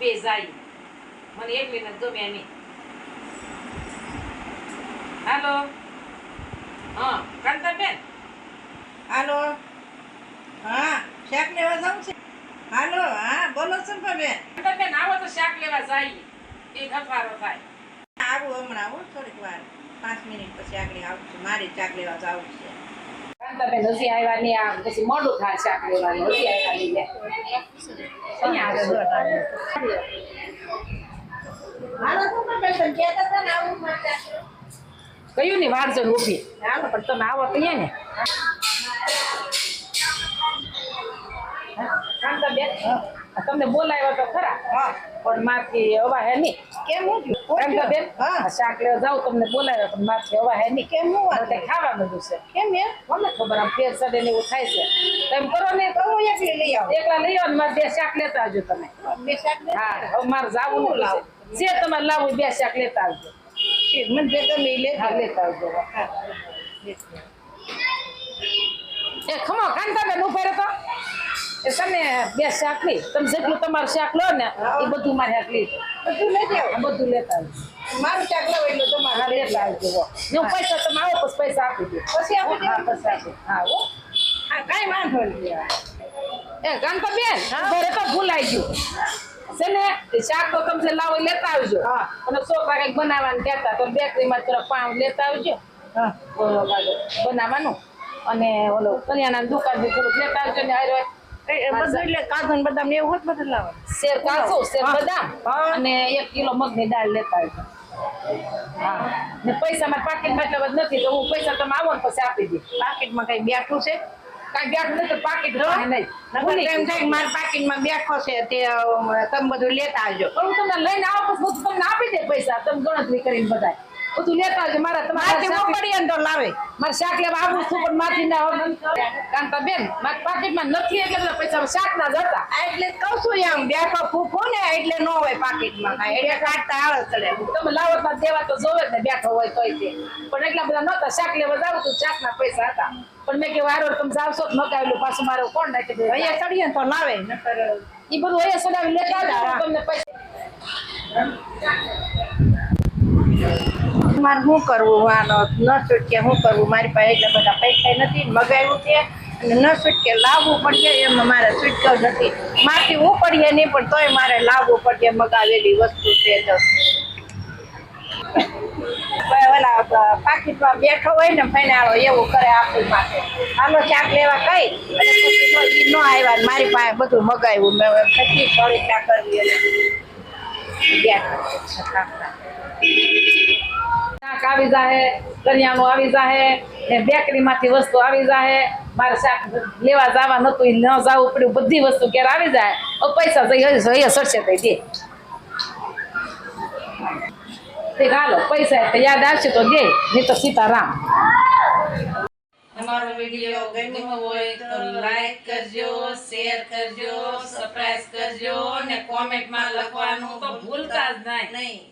બે જાય. મને એકલી ને ગમે નહીં હાલો? હા કાંતાબેન? હાલો? હા શાક લેવા જાઉં છે? હાલો હા બોલો ચંપાબેન કાંતાબેન આવો તો શાક લેવા જાય. એક અફારો થાય. આવું હમણાં આવું થોડીક વાર. પાંચ મિનિટ પછી આગળ આવું છું. મારે શાક લેવા જાવું છે. કાંતાબેન હજી આવ્યા નહીં. આ પછી મોડું થાય શાક લેવાનું. હજી આવ્યા નહીં લે. અહીંયા આગળ. હાલો ચંપાબેન તમે કહેતા હતા ને આવું માટે કયું ને વાર છે ઊભી હાલો પણ તમે આવો તો ને. તમને બોલાવ્યો તો ખરા પણ માથી હવા હે નહીં. કેમ હું બેન શાક લેવા જાવ તમને બોલાવ્યો પણ માથી હવા હે નહીં. કેમ હું ખાવા બધું છે. કેમ એમ? મને ખબર આમ ફેર સડે ને એવું થાય છે. તેમ કરો ને તો લઈ આવું એકલા લઈ આવો ને મારે બે શાક લેતા આવજો તમે. બે શાક હા હવે મારે જાવું હું જે તમારે લાવવું બે શાક લેતા આવજો. મને જે ગમે એ લેતા આવજો. એ ખમો કાંતાબેન ઊભા રહો તો એ તમે બે શાક લઈ તમે જેટલું તમારું શાક લો ને એ બધું મારે હાથ લઈ બધું લેતી આ બધું લેતા આવજો. મારું શાક લાવો એટલે તમારે. લેતા આવજો. હો. પૈસા તમે આવો પછી પૈસા આપી દે પછી આપી દે. હા પછી આપી હા કાંઈ વાંધો નહીં. એ કાંતાબેન ઘરે તો ભૂલાઈ ગયું. છે ને શાક તો તમને લાવો લેતા આવજો. હા. અને છોકરા કંઈક બનાવવાનું કહેતા તો બેકરીમાં થોડા પાઉં લેતા આવજો. હા. બનાવવાનું. અને ઓલો કરિયાના દુકાનથી થોડુંક લેતા આવજો ને ને પૈસા મારા પાકીટમાં નથી તો હું પૈસા તમે આવો ને પછી આપી દે પાકીટમાં કઈ બેઠું છે? કાંઈ બેઠું નથી તો પાકીટ રહે નહીં. નકર એમ થાય કે મારા પાકીટમાં બેઠો છે તે તમે બધું લેતા આવજો. પણ હું તમને લઈને આવો પછી બધું તમને આપી દે પૈસા. તમે ગણતરી કરીને બધા બધું લેતા આવજો મારા તમારે ને તો લાવે. મારે શાક લેવા આવું છું પણ માથી ના આવે કાંતા બેન મારા પાકીટમાં નથી એટલે બધા પૈસા શાક ના જતા એટલે કહું છું એમ બેઠો ફૂફો ને એટલે ન હોય પાકીટમાં એટલે કાઢતા આળસ ચડે. તમે લાવો તો દેવા તો જોવે ને બેઠો હોય તોય તે. પણ એટલા બધા નહોતા શાક લેવા જાવ તો શાક ના પૈસા હતા. પણ મેં કે વારો તમે જાવશો તો મકાવેલું પાછું મારે કોણ નાખી દે? અહીંયા ચડીએ તો લાવે નકર એ બધું અહીંયા ચડાવી લેતા તમને પૈસા. મારે શું કરવું? આનો ન છૂટકે શું કરવું? મારી પાસે એટલા બધા પૈસા નથી, મગાવ્યું છે અને ન છૂટકે લાવવું પડશે એમ મારે છૂટકો નથી. મારથી ઉપડીએ નહીં, પણ તોય મારે લાવવું પડશે મગાવેલી વસ્તુ છે તો. ઓલા પાકીટમાં બેઠો હોય ને ફાઈનાલો એવું કરે આપણી પાસે. આનો ચાક લેવા કઈ? ન આવ્યા મારી પાસે બધું મગાવ્યું. મેં પછી થોડી ચા કરવી શાક આવી જાહે કરિયાણું આવી જાહે ને બેકરી માંથી વસ્તુ આવી જાહે. મારે શાક લેવા જવા નતું ઈ ન જવું પડ્યું. બધી વસ્તુ ક્યારે આવી જાય. હવે પૈસા જઈ હજી અહીંયા સરશે તઈ દે તે હાલો પૈસા તો યાદ આવશે તો દે નહીં તો સીતારામ. અમારો વીડિયો ગમ્યો હોય તો લાઈક કરજો શેર કરજો સબસ્ક્રાઇબ કરજો ને કોમેન્ટમાં લખવાનું તો ભૂલતા જ નહીં. નહીં.